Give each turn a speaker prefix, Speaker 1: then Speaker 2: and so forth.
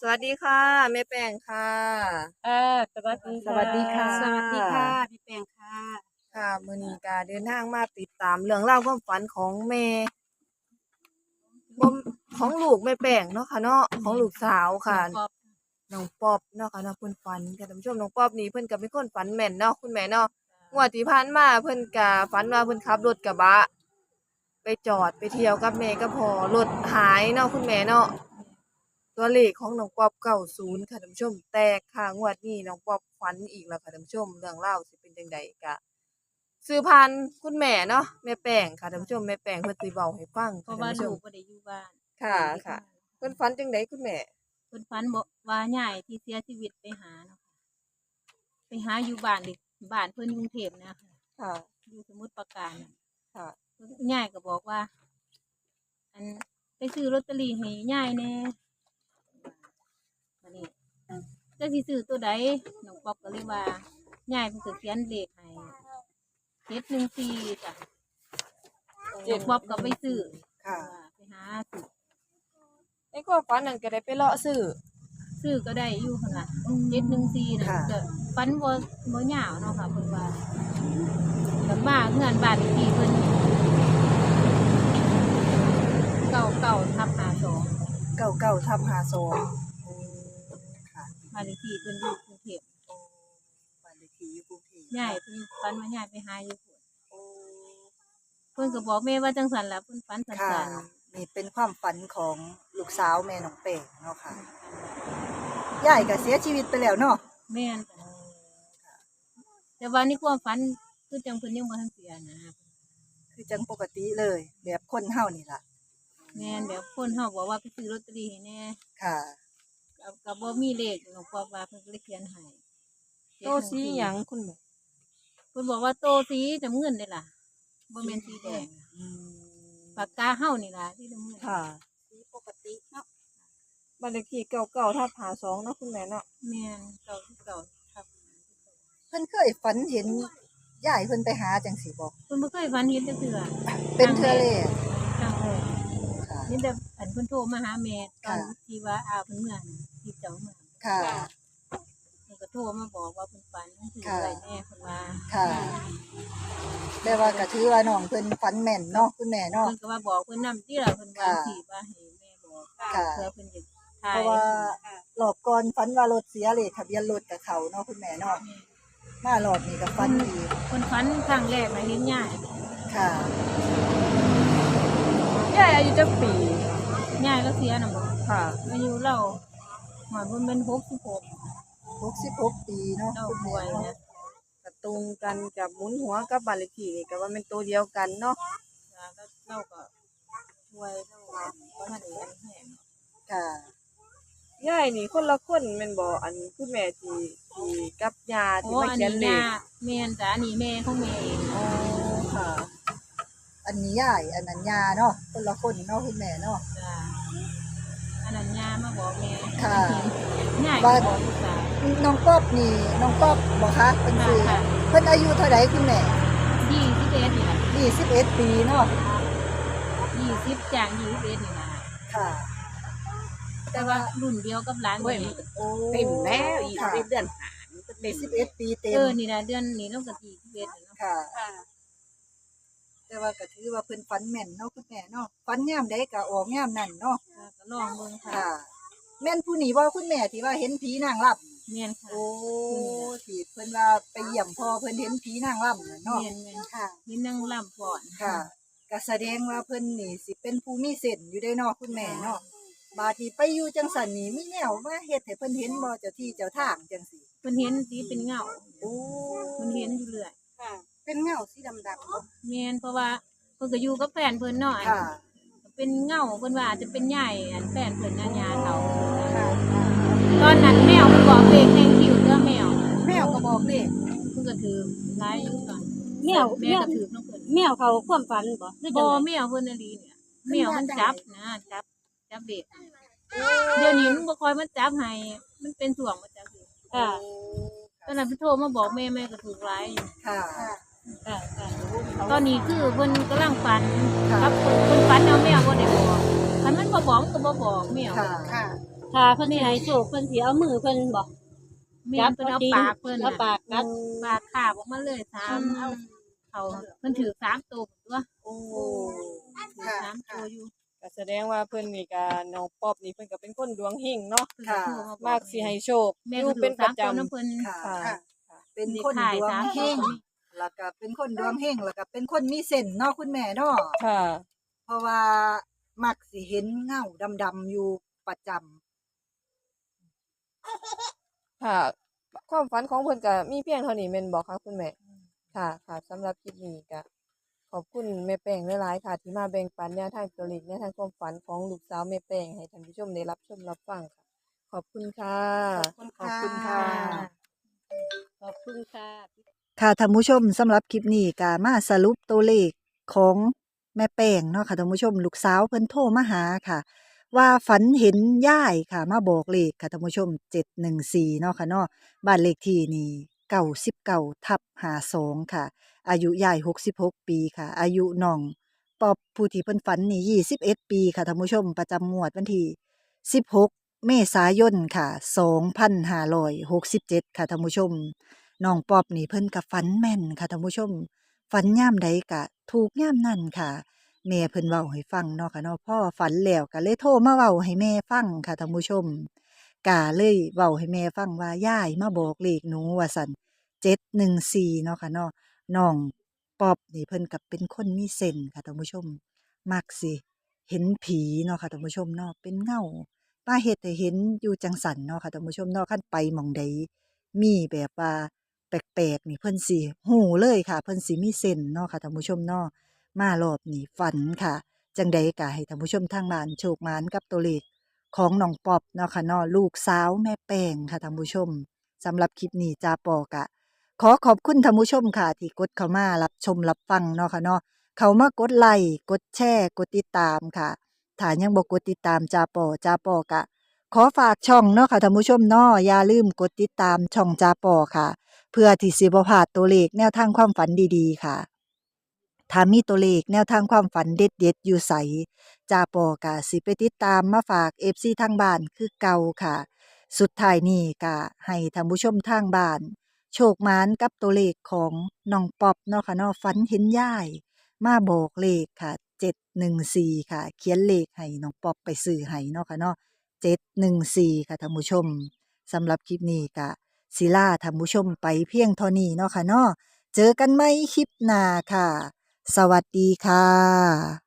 Speaker 1: สวัสดีค่ะแม่แป้งค่ะ
Speaker 2: อ่าสวัสดี
Speaker 1: สวัสดีค่ะ
Speaker 2: สวัสดีค่ะพี่แปงค่ะ
Speaker 1: ค่ะมื้อนี้ก็เดินทางมาติดตามเรื่องเล่าวความฝันของแม่บ่ของลูกแม่แป้งเนาะค่ะเนาะของลูกสาวค่ะ
Speaker 2: ขอบ
Speaker 1: น้องป๊อบเนาะค่ะเนาะเพิ่นฝันค่ะท่านผู้ชมน้องป๊อบนี่เพิ่นก็เป็นคนฝันแม่นเนาะคุณแม่เนาะงวดที่ผ่านมาเพิ่นก็ฝันว่าเพิ่นขับรถกระบะ ไปจอดไปเที่ยวกับแม่กับพ่อรถหายเนาะคุณแม่เนาะ ตัวเลขของน้องป๊อบ90ค่ะท่านผู้ชม แตกค่ะงวดนี้น้องป๊อบฝันอีกแล้วค่ะท่านผู้ชม เรื่องราวสิเป็นจังใดก็ซื้อพันคุณแม่เนาะแม่แป้งค่ะท่านผู้ชมแม่แป้งเพิ่นสิเว้าให้ฟัง
Speaker 2: เพ
Speaker 1: ค่ะ
Speaker 2: ราะ
Speaker 1: ท่าน
Speaker 2: ว่า
Speaker 1: ผู้ชม
Speaker 2: ลูกบ่ได้อยู่บ้าน
Speaker 1: ค่ะค่ะ เพิ่นฝันจังใดคุณแม่
Speaker 2: เพิ่นฝันบอกว่าใหญ่ที่เสียชีวิตไปหาเนาะค่ะไปหาอยู่บ้านเด็กบ้านเพิ่นกรุงเทพนะคะ
Speaker 1: ค่ะ
Speaker 2: อยู่สมุทรปราการน่ะ
Speaker 1: ค่ะ
Speaker 2: ใหญ่ก็บอกว่า อันไปซื้อลอตเตอรี่ให้ใหญ่แน่บัดนี้ จะสิซื้อตัวใดน้องป๊อบก็เลยว่าใหญ่เพิ่นก็เขียนเลขให้เจ็ดหนึ่งสี่จ้ะน้องป๊อบก็ไปซื้อ
Speaker 1: ค่ะ
Speaker 2: ไปหาซื้อ
Speaker 1: ในความฝันนั้นก็ได้ไปเลาะซื้อ
Speaker 2: ซื้อก็ได้อยู่ขนาดเจ็ดหนึ่งสี่นะ
Speaker 1: ค่ะ
Speaker 2: จะฟันบ่บ่ยาวเนาะค่ะเพิ่นว่ากับบ้านเงินบ้านเลขที่เพิ่นเก่าเก่าทับหาสอง
Speaker 1: เก่าเก่าทับหาสองค่ะ
Speaker 2: บ้านเลขที่เพิ่นอยู่กรุงเทพ
Speaker 1: บ้านเลขที่อยู่กรุงเทพ
Speaker 2: ย้ายเพิ่นฟันว่าย้ายไปหาอยู่พุ่น
Speaker 1: โอ้
Speaker 2: เพิ่นก็บอกแม่ว่าจังซั่นล่ะเพิ่นฟันสั
Speaker 3: ค่ะ้
Speaker 2: น
Speaker 3: นี่เป็นความฝันของลูกสาวแม่น้องเป้งเนาะค่ะยายก็เสียชีวิตไปแล้วเนาะ
Speaker 2: ๆแม่นจ้ะแต่ว่านี่ความฝันคือจังเพิ่นยังบ่ทันเสียนะ
Speaker 3: คือจังปกติเลย แบบคนเฮานี่ล่ะ
Speaker 2: แม่นแบบคนเฮาบอกว่าไปซื้อลอตเตอรี่ให้แน่
Speaker 3: ค่ะ
Speaker 2: กับกับบ่มีเลขหลวงพ่อว่าเพิ่นก็เลยเขียนให้
Speaker 1: โตสีหยังคุณแม่
Speaker 2: เพิ่นบอกว่าโตสีน้ำเงินนี่ล่ะบ่แม่นสีแดง
Speaker 3: อืม
Speaker 2: ปากกาเฮานี่ล่ะที่น้ำเงิน
Speaker 1: ค่ะ
Speaker 2: สีปกติเนาะ
Speaker 1: บ้านเลขที่เก่าเก่าทับหาสองเนาะคุณแม่เนาะ
Speaker 2: แม่นเก่าที่เก่าครับ
Speaker 3: เพิ่นเคยฝันเห็นยายเพิ่นไปหาจังสิบอก
Speaker 2: เพิ่นบ่เคยฝันเห็นจักเทื่อ
Speaker 3: เป็นเทื่อแรก
Speaker 2: ครั้งแรก
Speaker 3: ค่ะ
Speaker 2: นี่แต่อันเพิ่นโทรมาหาแม่ตอน
Speaker 3: ค่ะ
Speaker 2: ที่ว่าอาเพิ่นเมื่อน่ะ ที่เจ้าเมื่อ
Speaker 3: ค่ะ
Speaker 2: เพิ่นก็โทรมาบอกว่าเพิ่นฝันคือ
Speaker 3: ค่ะ
Speaker 2: อะไรแน่เพิ่นว่า
Speaker 3: ค่ะแต่ว่าก็ถือว่าน้องเพิ่นฝันแม่นเนาะคุณแม่เนาะ
Speaker 2: เพิ่นก็ว่าบอกเพิ่นนำที่ล่ะเพิ่นว่า
Speaker 3: ค่ะ
Speaker 2: สิว่าให้แม่บอก
Speaker 3: ค่ะ
Speaker 2: เพื่อเพิ่นจะทา
Speaker 3: เพ
Speaker 2: ย
Speaker 3: ราะว่ารอบก่อนฝันว่ารถเสียเลขทะเบียนรถกับเขาเนาะคุณแม่เนาะมารอบนี้ก็ฝันอีก
Speaker 2: เพิ่นฝันครั้งแรกน่ะเห็นยาย
Speaker 3: ค่ะ
Speaker 1: ยายอายุจักปี
Speaker 2: ยายก็เสียน่ะบ่
Speaker 1: ค่ะ
Speaker 2: อายุเรา หมายมันเป็นหกสิบหก
Speaker 3: 66ปีเนาะ
Speaker 2: เรา
Speaker 3: คุณ
Speaker 2: ป่
Speaker 3: แม่
Speaker 2: วย
Speaker 3: เนาะ
Speaker 2: นะ
Speaker 1: กระตรงกันกับหมุนหัวกับบ้านเลขที่นี่ก็ว่าเป็นตัวเดียวกันเนาะ
Speaker 2: แล้วก็เราก็ป่วยเราก็ทันได้อันแห้ง
Speaker 3: ค่ะ
Speaker 1: ยายนี่คนละคนแม่นบ่อันคุณแม่ที่ที่กับยาที่
Speaker 2: โอ้
Speaker 1: มา
Speaker 2: อัน
Speaker 1: เขียน
Speaker 2: นี้
Speaker 1: เลข
Speaker 2: ยาแม่นจ้ะอันนี้แม่ของแม่เอง
Speaker 1: อ๋อค่ะ
Speaker 3: อันนี้ยายอันนั้นยาเนาะคนละคนเนาะคุณแม่เนาะ
Speaker 2: จ้ะ อันนั้นยามาบอกแม่
Speaker 3: ค่ะ
Speaker 2: ยายก็บอกลูกสาว
Speaker 3: น้องป๊อบนี่น้องป๊อบบ่คะเพิ่นคือ
Speaker 2: ค่ะ
Speaker 3: เพิ่นอายุเท่าใดคุณแม่
Speaker 2: ยี่สิบเอ็ดนี่แหละ
Speaker 3: 21ปีเนาะ
Speaker 2: ยี่สิบจางยี่สิบเอ็ดนี่แหละ
Speaker 3: ค่ะ
Speaker 2: แต่ว่ารุ่นเดียวกับหลานแม่
Speaker 3: โอ้
Speaker 4: เต็มแล้วอีก
Speaker 3: ค่ะ
Speaker 4: เดือนหามันก็เต็ม
Speaker 3: 21ปีเต็ม
Speaker 2: เออนี่นะเดือนนี้เราก็ยี่สิบเอ็ดเนาะ
Speaker 3: ค่ะ แต่ว่าก็ถือว่าเพิ่นฝันแม่นเนาะคุณแม่เนาะฝันยามใดก็ออกยามนั้นเนาะ
Speaker 2: ก็ลองเบิ่งค่ะ
Speaker 3: ค่ะแม่นผู้นี้บ่คุณแม่ที่ว่าเห็นผีนางรำ
Speaker 2: แม่นค่ะ
Speaker 3: โอ้ที่เพิ่นว่าไปเยี่ยมพ่อเพิ่นเห็นผีนางรำน่ะเนาะ
Speaker 2: แม่นแม่น
Speaker 3: ค่ะ
Speaker 2: นี่นั่งล่ำก่อน
Speaker 3: ค่ะก็แสดงว่าเพิ่นนี่สิเป็นผู้มีเส้นอยู่ได้เนาะคุณแม่เนาะบาดที่ไปอยู่จังสันนี่มีแนวมาเฮ็ดให้เพิ่นเห็นบ่เจ้าที่เจ้าทางจังซี่
Speaker 2: เพิ่นเห็นสีเป็นเงา
Speaker 3: โอ้
Speaker 2: เพิ่นเห็นอยู่เรื่อย
Speaker 3: เป็นเงาสีดำๆเนาะ
Speaker 2: แม่นเพราะว่าเพิ่นก็อยู่กับแฟนเพิ่นเนาะ
Speaker 3: ค่ะ
Speaker 2: เป็นเงาเพิ่นว่าอาจจะเป็นใหญ่อันแฟนเพิ่นนะยาเขา
Speaker 3: ค่ะ
Speaker 2: ตอนนั้นแมวมันบอกเลขแทงคิวเด้อแมว
Speaker 3: แมวก็บอกเลข
Speaker 2: เพิ่นก็ถือหลายอยู่ก่อน
Speaker 5: แมว
Speaker 2: แม่
Speaker 5: แมว
Speaker 2: ก็ถือน้องเพิ่น
Speaker 5: แมวเขาความฝันบ่หรือจั
Speaker 2: บ่
Speaker 5: งได
Speaker 2: แมวเพิ่นน่ะดีเนี่ยแมวมันจับนะจับจับเด็กเดี๋ยวนี้มันบ่ค่อยมาจับให้มันเป็นช่วงมาจับเด็ก
Speaker 5: ค่ะ
Speaker 2: ตอนนั้นเพิ่นโทรมาบอกแม่แม่ก็ถูกหลายอยู่
Speaker 3: ค่ะ
Speaker 5: ค่ะค่ะ
Speaker 2: ตอนนี้คือเพิ่นกำลังฝัน
Speaker 3: ค่ะ
Speaker 2: ครับเพิ่นฝันเอาแมวบ่ได้บอกคันมันบ่บอกมันก็บ่บอกแมว
Speaker 3: ค่ะ
Speaker 4: ค่ะ
Speaker 5: ถ้าเพิ่นสิให้โชคเพิ่นสิเอามือเพิ่นบ่
Speaker 2: แม่นเพิ่นเอาปากเพิ่น
Speaker 5: เอาปากกัด
Speaker 2: ปากขาบออกมาเลยสามเอาเขาเพิ่นถือสามตัวตัว
Speaker 3: โอ้
Speaker 2: ถือ
Speaker 3: ค่ะ
Speaker 2: สามตัวอยู่
Speaker 1: ก็แสดงว่าเพิ่นนี่ก็น้องป๊อบนี่เพิ่นก็เป็นคนดวงเฮงเนาะ
Speaker 2: เพิ่นก็โทรมาบอก
Speaker 1: มากสิให้โชค
Speaker 2: แม่
Speaker 1: อ
Speaker 2: ก็
Speaker 1: ยู่
Speaker 2: ถื
Speaker 1: เป็
Speaker 2: อน
Speaker 1: ป
Speaker 2: สา
Speaker 1: ระ
Speaker 2: มตัว
Speaker 1: จำ
Speaker 2: น้ำเพิ่น
Speaker 3: ค่ะ
Speaker 1: ค่ะ
Speaker 3: ค่ะ เป็นคนดวงเฮง แล้วก็เป็นคนดวงเฮงแล้วก็เป็นคนมีเส้นเนาะคุณแม่เนาะ
Speaker 1: ค่ะ
Speaker 3: เพราะว่ามักสิเห็นเงาดำๆอยู่ประจำ
Speaker 1: ค่ะความฝันของเพิ่นก็มีเพียงเท่านี้แม่นบ่คะคุณแม่ ค่ะค่ะสำหรับคลิปนี้ก็ขอบคุณแม่แป้งหลายๆค่ะ ที่มาแบ่งปันแนวทางตัวเลขแนวทางความฝันของลูกสาวแม่แป้งให้ท่านผู้ชมได้รับชมรับฟังค่ะ ขอบคุณค่ะ
Speaker 3: ขอบคุณค่ะ
Speaker 5: ขอบคุณค่ะ
Speaker 3: ค่ะท่านผู้ชมสำหรับคลิปนี้ก็มาสรุปตัวเลขของแม่แป้งเนาะค่ะท่านผู้ชมลูกสาวเพิ่นโทรมาหาค่ะ ว่าฝันเห็นยายค่ะ มาบอกเลขค่ะท่านผู้ชม714เนาะค่ะเนาะบ้านเลขที่นี่99ทับ52ค่ะ อายุยาย66ปีค่ะ อายุน้องปอบผู้ที่เพิ่นฝันนี่21ปีค่ะท่านผู้ชมประจำงวดวันที่16เมษายนค่ะ2567ค่ะท่านผู้ชม น้องปอบนี่เพิ่นกับฝันแม่นค่ะท่านผู้ชมฝันย่ามใดกะ ถูกย่ามนั่นค่ะแม่เพิ่นเว้าให้ฟังเนาะค่ะเนาะพ่อฝันแล้วก็เลยโทรมาเว้าให้แม่ฟังค่ะท่านผู้ชมกาเลยเว้าให้แม่ฟังว่ายายมาบอกเลขหนูว่าซั่น714เนาะค่ะเนาะน้องปอบนี่เพิ่นกับเป็นคนมีเส้นค่ะท่านผู้ชม มักสิเห็นผีเนาะค่ะท่านผู้ชมเนาะเป็นเงามาเฮ็ดให้เห็นอยู่จังสันเนาะค่ะท่านผู้ชมเนาะคันไปมองใดมีแบบว่า ปลกๆนี่เพิ่นสิหูเลยค่ะ เพิ่นสิมีเส้นเนาะค่ะท่านผู้ชมเนาะมารอบนี้ฝันค่ะ จังใดก็ให้ท่านผู้ชมทางบ้านโชคหมานกับตัวเลขของน้องปอบเนาะค่ะเนาะลูกสาวแม่แป้งค่ะท่านผู้ชมสำหรับคลิปนี้จาปอกะ ขอขอบคุณท่านผู้ชมค่ะ ที่กดเข้ามารับชมรับฟังเนาะค่ะเนาะเขามากดไลค์กดแชร์กดติดตามค่ะถ้ายังบ่กกดติดตามจาปอจาปอกะ ขอฝากช่องเนาะค่ะท่านผู้ชมเนาะอย่าลืมกดติดตามช่องจาปอค่ะ พื่อที่สิบ่พลาดตัวเลขแนวทางความฝันดีๆ ค่ะถ้ามีตัวเลขแนวทางความฝันเด็ดๆอยู่ใสจาปอกะสิไปติดตามมาฝาก FC ทางบ้านคือเก่าค่ะ สุดท้ายนี้กะให้ท่านผู้ชมทางบ้าน โชคหมานกับตัวเลขของน้องป๊อบเนาะค่ะเนาะฝันเห็นย่าย มาบอกเลขค่ะ714ค่ะ เขียนเลขให้น้องป๊อบไปซื้อให้เนาะค่ะเนาะ714ค่ะท่านผู้ชมสำหรับคลิปนี้กะ ศิลาท่านผู้ชมไปเพียงเท่านี้เนาะค่ะเนาะเจอกันไหมคลิปหน้าค่ะ สวัสดีค่ะ